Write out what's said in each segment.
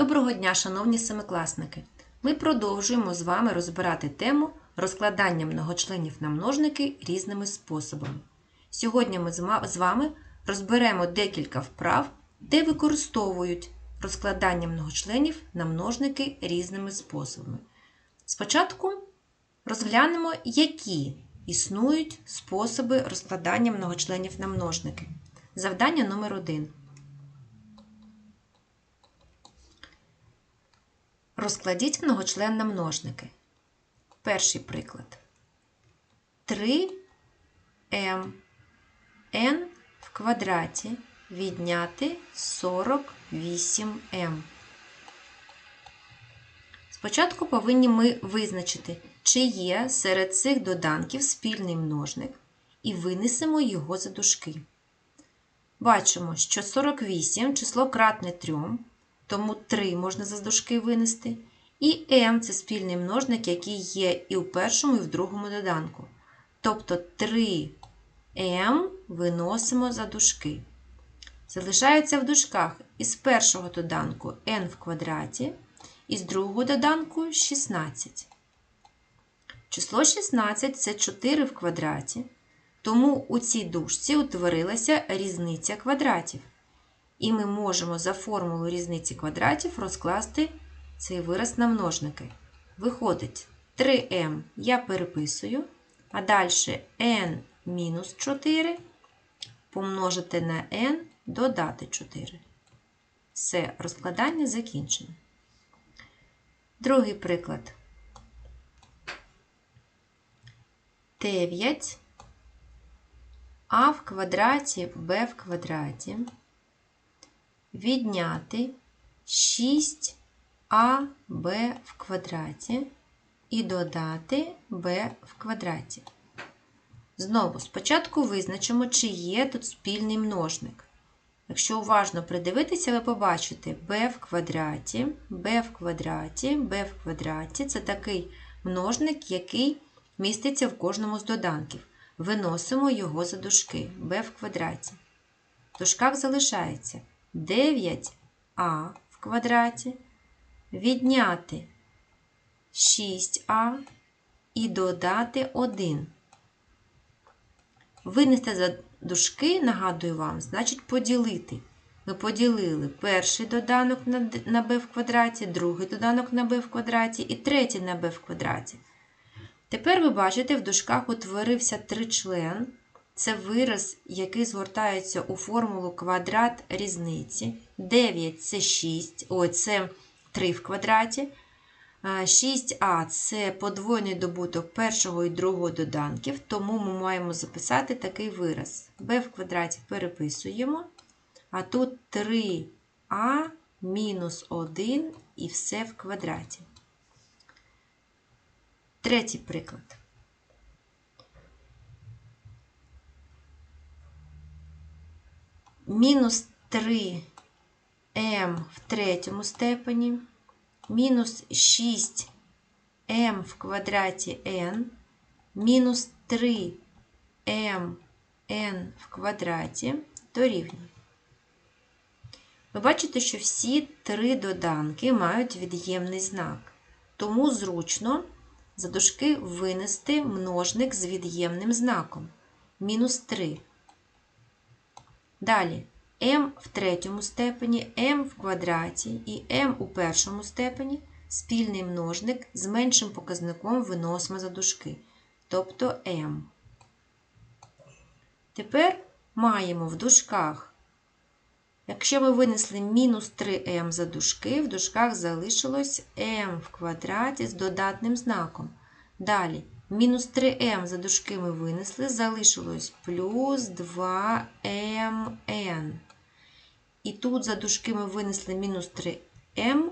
Доброго дня, шановні семикласники! Ми продовжуємо з вами розбирати тему розкладання многочленів на множники різними способами. Сьогодні ми з вами розберемо декілька вправ, де використовують розкладання многочленів на множники різними способами. Спочатку розглянемо, які існують способи розкладання многочленів на множники. Завдання номер 1. Розкладіть многочлен на множники. Перший приклад. 3 m n в квадраті відняти 48m. Спочатку повинні ми визначити, чи є серед цих доданків спільний множник, і винесемо його за дужки. Бачимо, що 48 число кратне 3, тому 3 можна за дужки винести. І m це спільний множник, який є і в першому, і в другому доданку. Тобто 3m виносимо за дужки. Залишається в дужках із першого доданку n в квадраті, і з другого доданку 16. Число 16 це 4 в квадраті, тому у цій дужці утворилася різниця квадратів. І ми можемо за формулу різниці квадратів розкласти цей вираз на множники. Виходить 3m я переписую, а далі n мінус 4 помножити на n додати 4. Все, розкладання закінчено. Другий приклад. 9 а в квадраті b в квадраті відняти 6 а b в квадраті і додати b в квадраті. Знову спочатку визначимо, чи є тут спільний множник. Якщо уважно придивитися, ви побачите b в квадраті, b в квадраті, b в квадраті це такий множник, який міститься в кожному з доданків. Виносимо його за дужки b в квадраті. В дужках залишається 9а в квадраті, відняти 6а і додати 1. Винести за дужки, нагадую вам, значить поділити. Ми поділили перший доданок на b в квадраті, другий доданок на b в квадраті і третій на b в квадраті. Тепер ви бачите, в дужках утворився тричлен. Це вираз, який згортається у формулу квадрат різниці. 9 це 6, ой, це 3 в квадраті. 6а це подвойний добуток першого і другого доданків, тому ми маємо записати такий вираз. b в квадраті переписуємо, а тут 3а мінус 1 і все в квадраті. Третій приклад. Мінус 3m в третьому степені, мінус 6m в квадраті n, мінус 3mn в квадраті дорівнює. Ви бачите, що всі три доданки мають від'ємний знак, тому зручно за дужки винести множник з від'ємним знаком мінус 3. Далі m в третьому степені, m в квадраті і m у першому степені спільний множник з меншим показником виносимо за дужки, тобто m. Тепер маємо в дужках Якщо ми винесли мінус 3m за дужки, в дужках залишилось m в квадраті з додатним знаком. Далі, мінус 3m за дужки ми винесли, залишилось плюс 2mn. І тут за дужки ми винесли мінус 3m,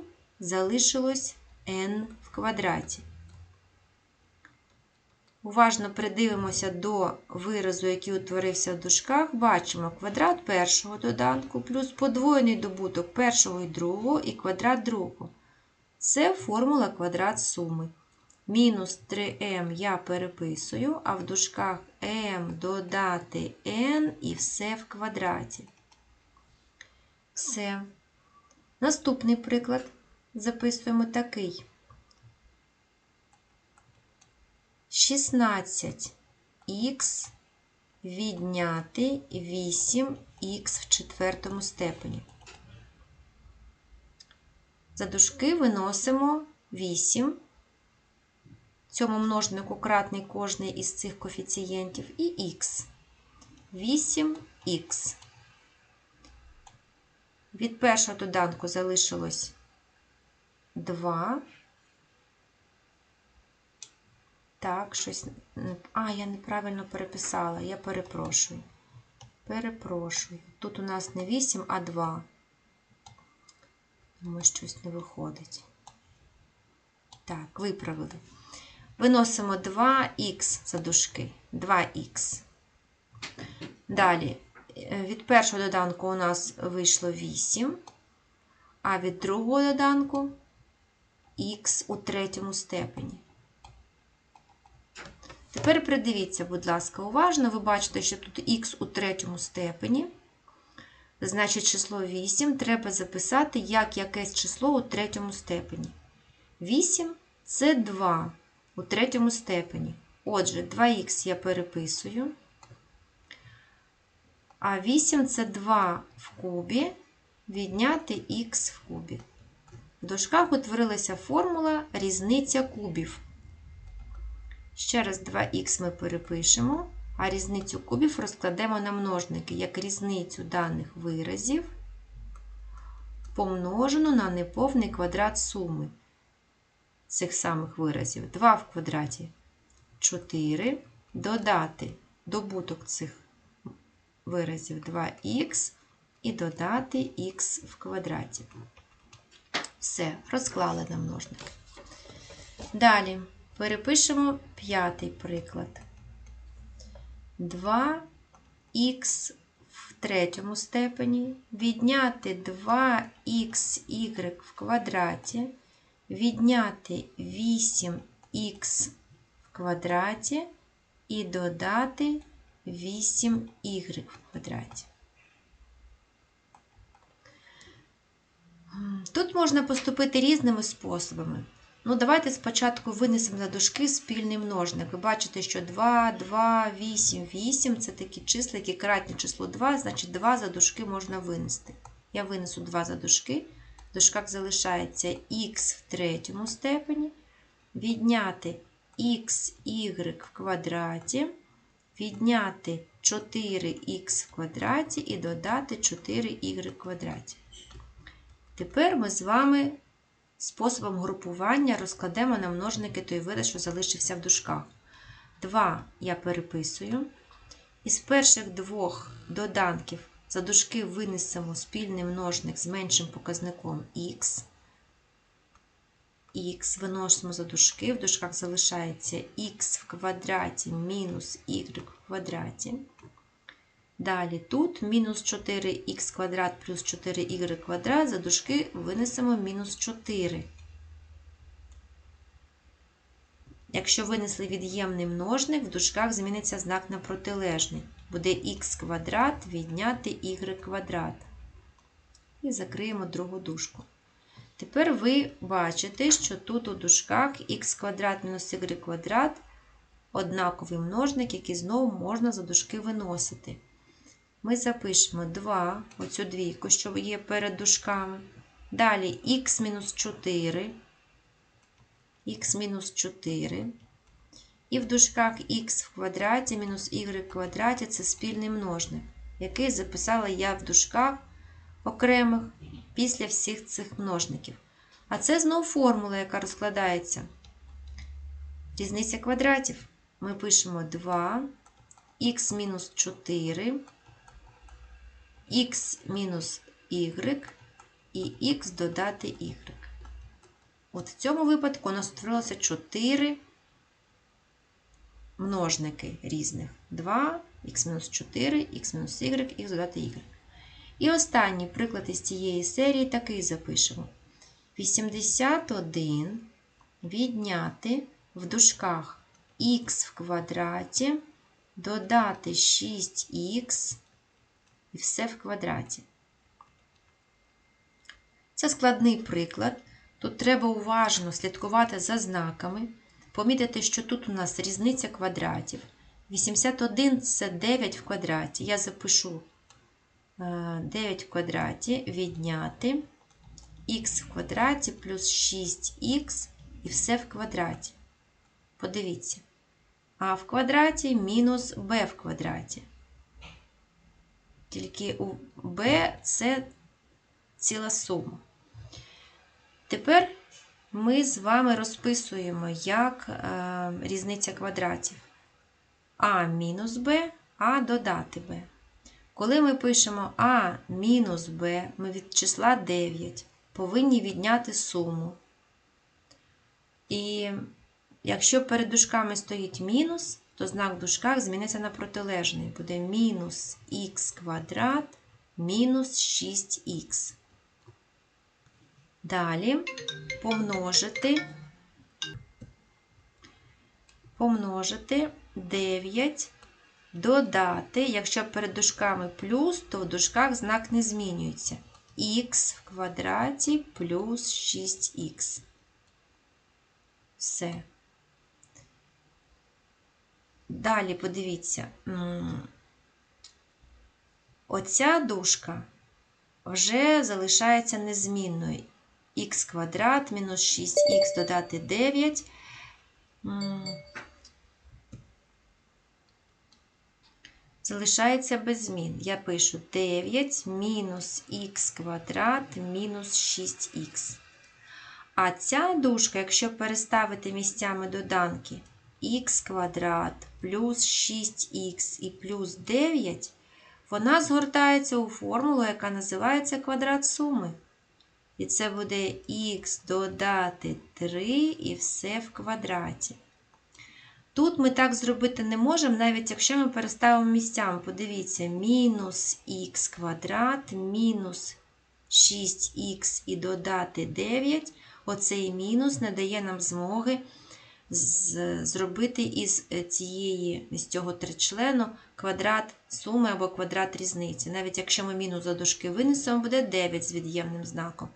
залишилось n в квадраті. Уважно придивимося до виразу, який утворився в дужках, бачимо квадрат першого доданку плюс подвоєний добуток першого і другого і квадрат другого. Це формула квадрат суми. Мінус 3m я переписую, а в дужках m додати n і все в квадраті. Все. Наступний приклад. записуємо такий. 16х відняти 8х в четвертому степені. За дужки виносимо 8. Цьому множнику кратний кожний із цих коефіцієнтів і х. 8х. Від першого доданку залишилось 2. Так, щось. А, я неправильно переписала, я перепрошую. Перепрошую. Тут у нас не 8, а 2. Тому щось не виходить. Так, виправили. Виносимо 2х за дужки. 2х. Далі, е, від першого доданку у нас вийшло 8, а від другого доданку х у третьому степені. Тепер придивіться, будь ласка, уважно. Ви бачите, що тут х у третьому степені. Значить, число 8 треба записати як якесь число у третьому степені. 8 це 2 у третьому степені. Отже, 2х я переписую. А 8 це 2 в кубі, відняти х в кубі. В дужках утворилася формула різниця кубів. Ще раз 2х ми перепишемо, а різницю кубів розкладемо на множники, як різницю даних виразів помножену на неповний квадрат суми цих самих виразів. 2 в квадраті 4, додати добуток цих виразів 2х і додати х в квадраті. Все, розклали на множники. Далі. Перепишемо п'ятий приклад. 2х в третьому степені, відняти 2xy в квадраті, відняти 8х в квадраті і додати 8y в квадраті. Тут можна поступити різними способами. Ну, давайте спочатку винесемо за дужки спільний множник. Ви бачите, що 2, 2, 8, 8 це такі числа, які кратні число 2, значить 2 за дужки можна винести. Я винесу 2 за дужки. В дужках залишається х в третьому степені, відняти xy в квадраті, відняти 4х в квадраті і додати 4y в квадраті. Тепер ми з вами способом групування розкладемо на множники той вираз, що залишився в дужках. 2 я переписую. Із перших двох доданків за дужки винесемо спільний множник з меншим показником х. Х виносимо за дужки, в дужках залишається х в квадраті мінус y в квадраті. Далі тут мінус 4х квадрат плюс 4y квадрат, за дужки винесемо мінус 4. Якщо винесли від'ємний множник, в дужках зміниться знак на протилежний. Буде х квадрат відняти y квадрат. І закриємо другу дужку. Тепер ви бачите, що тут у дужках х квадрат мінус y квадрат однаковий множник, який знову можна за дужки виносити ми запишемо 2, оцю двійку, що є перед дужками. Далі х мінус 4, х-4. І в дужках х в квадраті мінус y в квадраті це спільний множник, який записала я в дужках окремих після всіх цих множників. А це знову формула, яка розкладається. Різниця квадратів. Ми пишемо 2 х мінус 4 х мінус y і х додати y. От в цьому випадку у нас створилося 4 множники різних. 2, х-4, х-y, х додати y. І останній приклад із цієї серії такий запишемо. 81 відняти в дужках х в квадраті, додати 6х і все в квадраті. Це складний приклад. Тут треба уважно слідкувати за знаками, помітити, що тут у нас різниця квадратів. 81 це 9 в квадраті. Я запишу е, 9 в квадраті відняти х в квадраті плюс 6х і все в квадраті. Подивіться. А в квадраті мінус b в квадраті. Тільки у b це ціла сума. Тепер ми з вами розписуємо, як е, різниця квадратів. А мінус b, а додати b. Коли ми пишемо А мінус b, ми від числа 9 повинні відняти суму. І якщо перед дужками стоїть мінус, то знак в дужках зміниться на протилежний. Буде мінус х квадрат мінус 6х. Далі помножити, помножити 9, додати, якщо перед дужками плюс, то в дужках знак не змінюється. х в квадраті плюс 6х. Все. Далі подивіться, оця дужка вже залишається незмінною. Х квадрат мінус 6х додати 9. Залишається без змін. Я пишу 9 мінус х квадрат мінус 6х. А ця дужка, якщо переставити місцями доданки х квадрат плюс 6х і плюс 9, вона згортається у формулу, яка називається квадрат суми. І це буде х додати 3 і все в квадраті. Тут ми так зробити не можемо, навіть якщо ми переставимо місцями. Подивіться, мінус х квадрат, мінус 6х і додати 9. Оцей мінус не дає нам змоги зробити із цієї, з цього тричлену квадрат суми або квадрат різниці. Навіть якщо ми мінус за дужки винесемо, буде 9 з від'ємним знаком.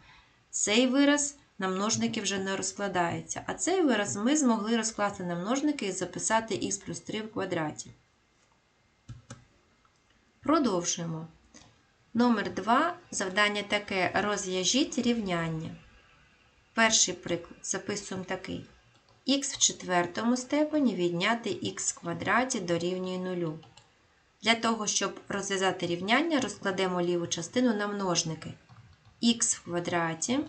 Цей вираз на множники вже не розкладається. А цей вираз ми змогли розкласти на множники і записати х плюс 3 в квадраті. Продовжуємо. Номер 2. Завдання таке: розв'яжіть рівняння. Перший приклад записуємо такий. х в четвертому степені відняти х в квадраті дорівнює 0. Для того, щоб розв'язати рівняння, розкладемо ліву частину на множники. Х в квадраті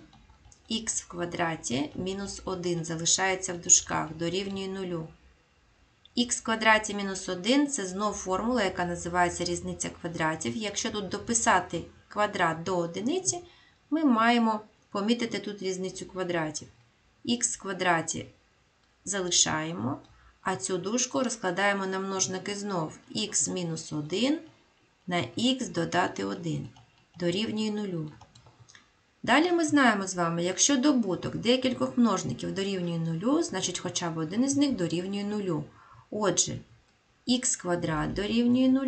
х в квадраті мінус 1 залишається в дужках дорівнює 0. х в квадраті мінус 1 це знов формула, яка називається різниця квадратів. Якщо тут дописати квадрат до одиниці, ми маємо помітити тут різницю квадратів. х в квадраті залишаємо, а цю дужку розкладаємо на множники знов х мінус 1 на х додати 1 дорівнює 0. Далі ми знаємо з вами, якщо добуток декількох множників дорівнює 0, значить хоча б один із них дорівнює 0. Отже, х квадрат дорівнює 0,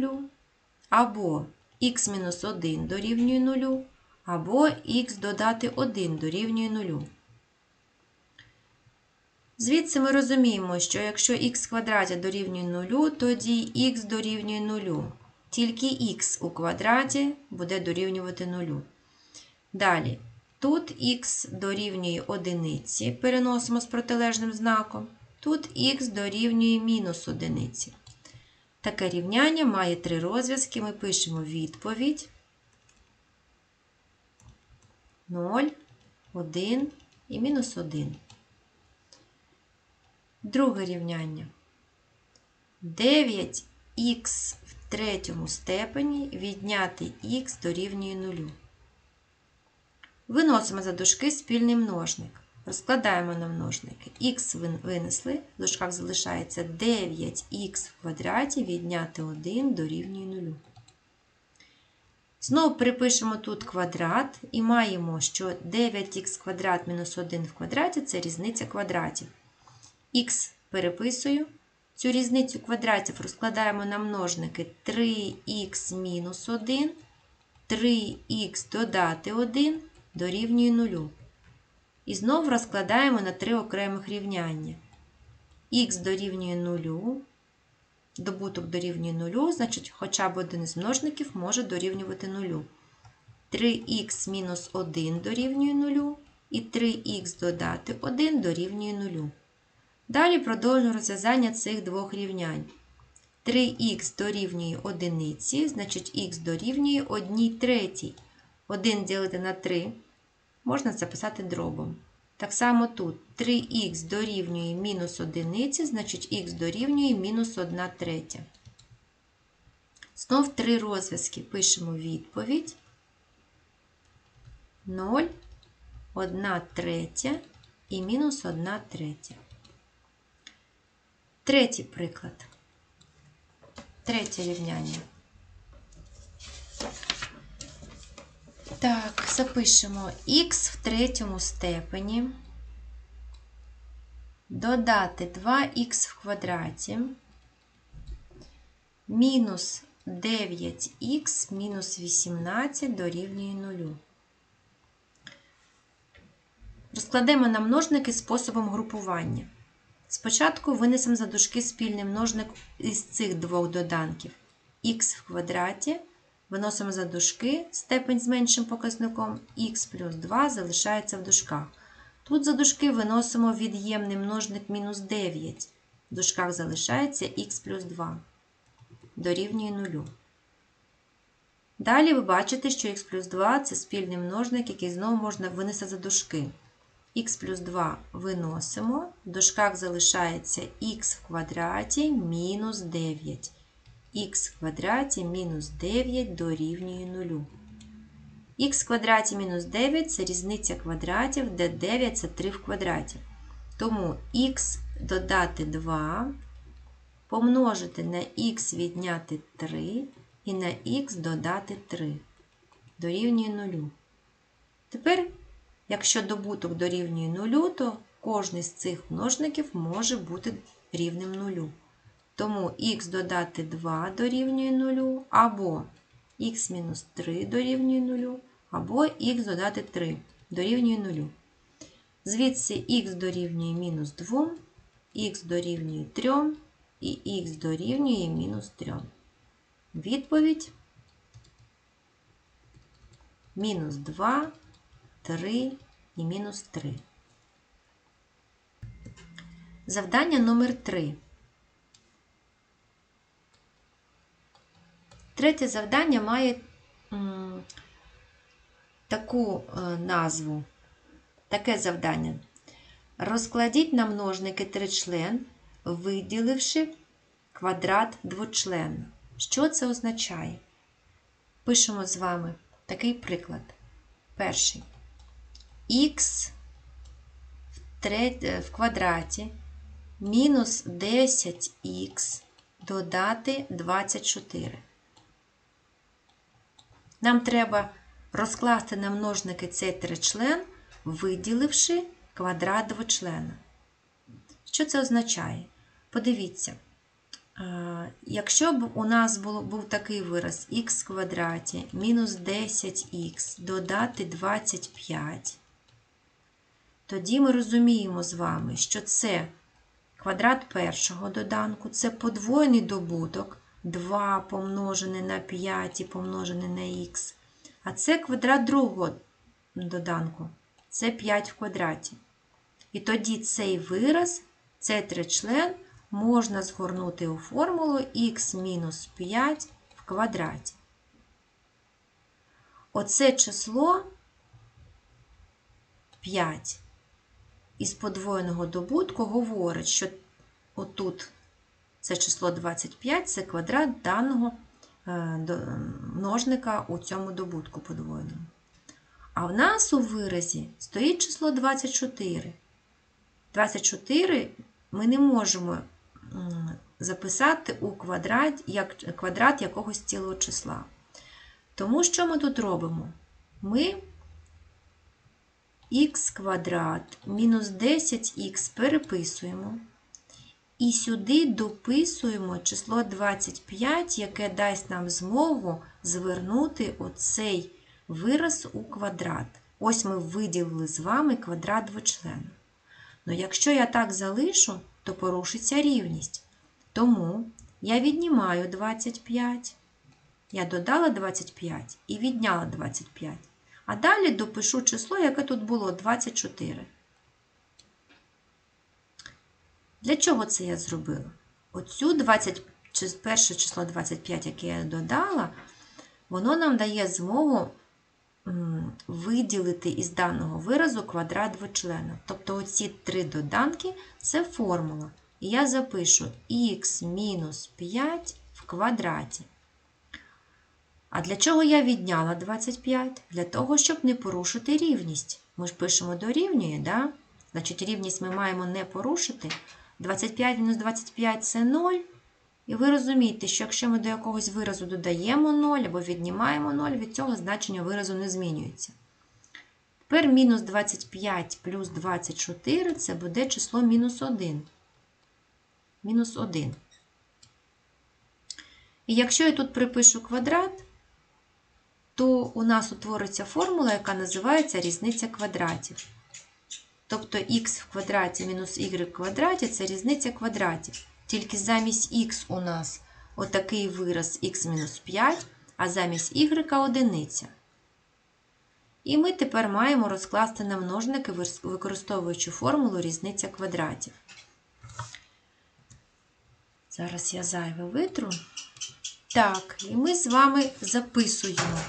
або х-1 дорівнює 0, або х додати 1 дорівнює 0. Звідси ми розуміємо, що якщо х квадраті дорівнює 0, тоді х дорівнює 0. Тільки х у квадраті буде дорівнювати 0. Далі, тут х дорівнює 1, переносимо з протилежним знаком. Тут х дорівнює мінус 1. Таке рівняння має три розв'язки. Ми пишемо відповідь 0, 1 і мінус 1. Друге рівняння. 9х в третьому степені відняти х дорівнює 0. Виносимо за дужки спільний множник. Розкладаємо на множники. Х винесли, в дужках залишається 9х в квадраті відняти 1 дорівнює 0. Знову припишемо тут квадрат і маємо, що 9х квадрат мінус 1 в квадраті це різниця квадратів. Х переписую. Цю різницю квадратів розкладаємо на множники 3х мінус 1, 3х додати 1 дорівнює 0. І знову розкладаємо на три окремих рівняння. Х дорівнює 0, добуток дорівнює 0, значить хоча б один із множників може дорівнювати 0. 3х мінус 1 дорівнює 0, і 3х додати 1 дорівнює 0. Далі продовжуємо розв'язання цих двох рівнянь. 3х дорівнює 1, значить х дорівнює 1 третій. 1 ділити на 3 можна записати дробом. Так само тут 3х дорівнює мінус 1, значить х дорівнює мінус 1 третя. Знов три розв'язки. Пишемо відповідь. 0, 1 третя і мінус 1 третя. Третій приклад. Третє рівняння. Так, запишемо х в третьому степені. Додати 2х в квадраті. Мінус 9х мінус 18 дорівнює 0. Розкладемо на множники способом групування. Спочатку винесемо за дужки спільний множник із цих двох доданків. х в квадраті виносимо за дужки степень з меншим показником, х плюс 2 залишається в дужках. Тут за дужки виносимо від'ємний множник мінус 9. В дужках залишається х плюс 2. Дорівнює 0. Далі ви бачите, що х плюс 2 це спільний множник, який знову можна винести за дужки х плюс 2 виносимо, в дужках залишається х в квадраті мінус 9. Х квадраті мінус 9 дорівнює 0. х квадраті мінус 9 це різниця квадратів, де 9 це 3 в квадраті. Тому х додати 2 помножити на х відняти 3 і на х додати 3 дорівнює 0. Тепер Якщо добуток дорівнює нулю, то кожний з цих множників може бути рівним нулю. Тому х додати 2 дорівнює 0, або х мінус 3 дорівнює 0, або х додати 3 дорівнює 0. Звідси х дорівнює мінус 2, х дорівнює 3 і х дорівнює мінус 3. Відповідь мінус 2. 3 і мінус 3. Завдання номер 3. Третє завдання має м, таку е, назву, таке завдання. Розкладіть на множники тричлен, виділивши квадрат двочлена. Що це означає? Пишемо з вами такий приклад. Перший х в квадраті мінус 10х додати 24. Нам треба розкласти на множники цей тричлен, виділивши квадрат двочлена. Що це означає? Подивіться, якщо б у нас був такий вираз х в квадраті мінус 10х додати 25, тоді ми розуміємо з вами, що це квадрат першого доданку, це подвоєний добуток 2 помножене на 5 і помножене на х. А це квадрат другого доданку, це 5 в квадраті. І тоді цей вираз, цей тричлен можна згорнути у формулу х-5 в квадраті. Оце число 5 із подвоєного добутку говорить, що отут це число 25 це квадрат даного е, множника у цьому добутку подвоєному. А в нас у виразі стоїть число 24. 24 ми не можемо записати у квадрат як квадрат якогось цілого числа. Тому що ми тут робимо? Ми х квадрат мінус 10х переписуємо. І сюди дописуємо число 25, яке дасть нам змогу звернути оцей вираз у квадрат. Ось ми виділили з вами квадрат двочлена. Ну, якщо я так залишу, то порушиться рівність. Тому я віднімаю 25. Я додала 25 і відняла 25. А далі допишу число, яке тут було 24. Для чого це я зробила? Оцю 20, чи- перше число 25, яке я додала, воно нам дає змогу виділити із даного виразу квадрат двочлена. Тобто оці три доданки це формула. І я запишу х мінус 5 в квадраті. А для чого я відняла 25? Для того, щоб не порушити рівність. Ми ж пишемо дорівнює, да? Значить, рівність ми маємо не порушити. 25 мінус 25 це 0. І ви розумієте, що якщо ми до якогось виразу додаємо 0 або віднімаємо 0, від цього значення виразу не змінюється. Тепер мінус 25 плюс 24 це буде число мінус 1. Мінус 1. І якщо я тут припишу квадрат, то у нас утвориться формула, яка називається різниця квадратів. Тобто х в квадраті мінус y в квадраті це різниця квадратів. Тільки замість х у нас отакий вираз х мінус 5, а замість y одиниця. І ми тепер маємо розкласти на множники, використовуючи формулу різниця квадратів. Зараз я зайве витру. Так, і ми з вами записуємо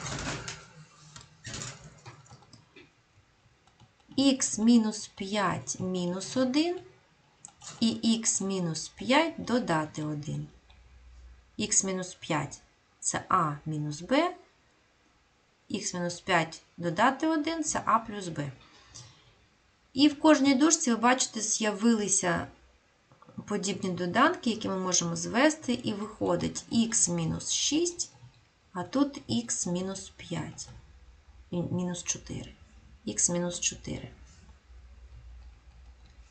х мінус 5 мінус 1 і х мінус 5 додати 1. х мінус 5 це а мінус b, х мінус 5 додати 1 це а плюс b. І в кожній дужці, ви бачите, з'явилися подібні доданки, які ми можемо звести, і виходить х мінус 6, а тут х мінус 5, мінус 4. Х мінус 4.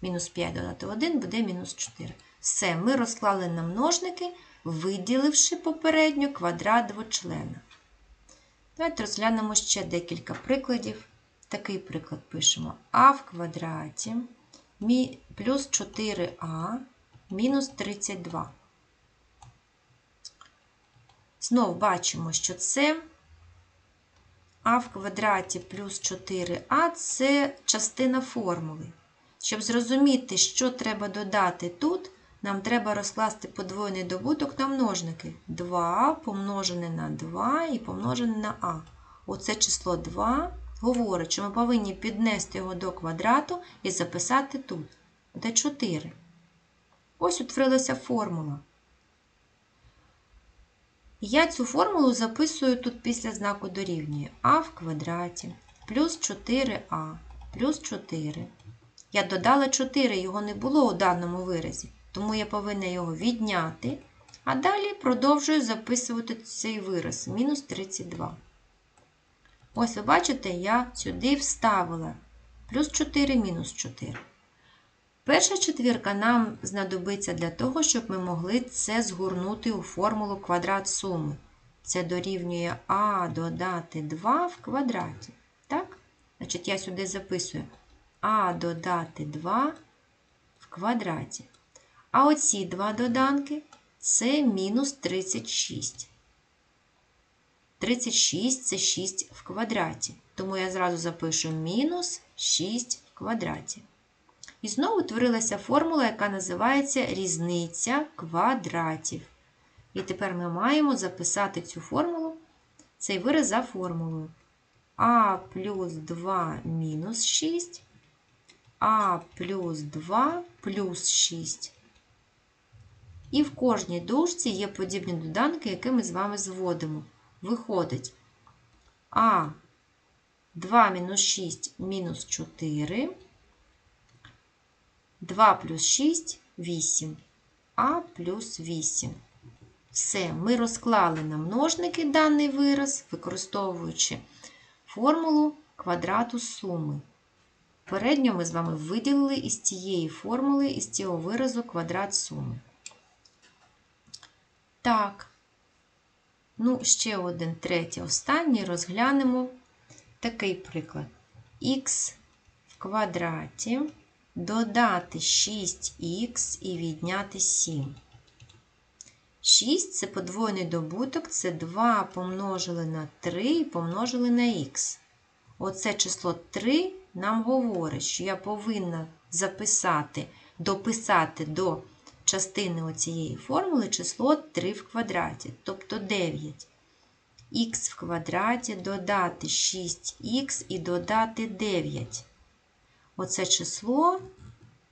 Мінус 5 додати 1 буде мінус 4. Все, ми розклали на множники, виділивши попередньо квадрат двочлена. Давайте розглянемо ще декілька прикладів. Такий приклад пишемо а в квадраті плюс 4а мінус 32. Знов бачимо, що це а в квадраті плюс 4а це частина формули. Щоб зрозуміти, що треба додати тут, нам треба розкласти подвоєний добуток на множники. 2 помножене на 2 і помножене на а. Оце число 2 говорить, що ми повинні піднести його до квадрату і записати тут. Де 4. Ось утворилася формула. Я цю формулу записую тут після знаку дорівнює а в квадраті плюс 4а плюс 4. Я додала 4, його не було у даному виразі, тому я повинна його відняти, а далі продовжую записувати цей вираз мінус 32. Ось ви бачите, я сюди вставила плюс 4 мінус 4. Перша четвірка нам знадобиться для того, щоб ми могли це згорнути у формулу квадрат суми. Це дорівнює а додати 2 в квадраті. Так? Значить, я сюди записую а додати 2 в квадраті. А оці два доданки це мінус 36. 36 це 6 в квадраті. Тому я зразу запишу мінус 6 в квадраті. І знову утворилася формула, яка називається різниця квадратів. І тепер ми маємо записати цю формулу, цей вираз за формулою. А плюс 2 мінус 6, А плюс 2 плюс 6. І в кожній дужці є подібні доданки, які ми з вами зводимо. Виходить А 2 мінус 6 мінус 4. 2 плюс 6 8. А плюс 8. Все, ми розклали на множники даний вираз, використовуючи формулу квадрату суми. Передньо ми з вами виділили із цієї формули, із цього виразу квадрат суми. Так, ну, ще один третій, останній розглянемо такий приклад. х в квадраті, додати 6х і відняти 7. 6 це подвоєний добуток, це 2 помножили на 3 і помножили на х. Оце число 3 нам говорить, що я повинна записати, дописати до частини оцієї формули число 3 в квадраті, тобто 9. х в квадраті додати 6х і додати 9. Оце число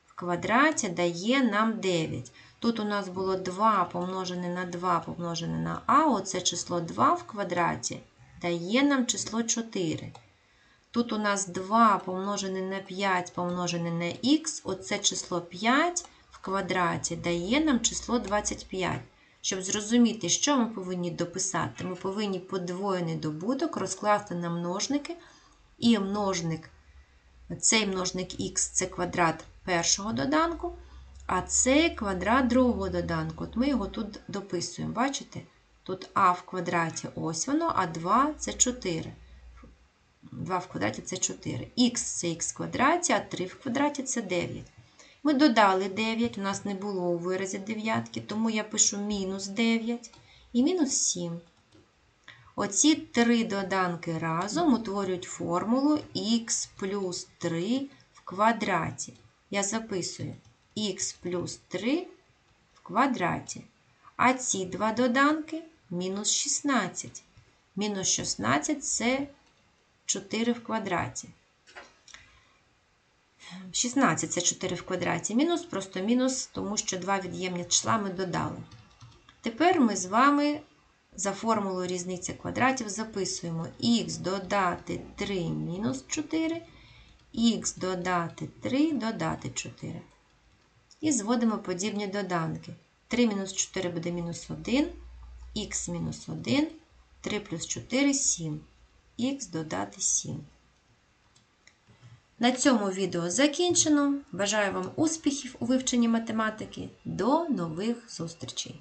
в квадраті дає нам 9. Тут у нас було 2 помножене на 2 помножене на а, оце число 2 в квадраті дає нам число 4. Тут у нас 2 помножене на 5 помножене на х, оце число 5 в квадраті дає нам число 25. Щоб зрозуміти, що ми повинні дописати, ми повинні подвоєний добуток розкласти на множники, і множник, цей множник х це квадрат першого доданку, а це квадрат другого доданку. От ми його тут дописуємо. Бачите? Тут а в квадраті ось воно, а 2 це 4. 2 в квадраті це 4. Х це х в квадраті, а 3 в квадраті це 9. Ми додали 9, у нас не було у виразі дев'ятки, тому я пишу мінус 9 і мінус 7. Оці три доданки разом утворюють формулу х плюс 3 в квадраті. Я записую х плюс 3 в квадраті. А ці два доданки мінус 16. Мінус 16 це 4 в квадраті. 16 це 4 в квадраті. Мінус, просто мінус, тому що два від'ємні числа ми додали. Тепер ми з вами за формулою різниця квадратів записуємо х додати 3 мінус 4, х додати 3 додати 4. І зводимо подібні доданки. 3 мінус 4 буде мінус 1, х мінус 1, 3 плюс 4 7, х додати 7. На цьому відео закінчено. Бажаю вам успіхів у вивченні математики. До нових зустрічей!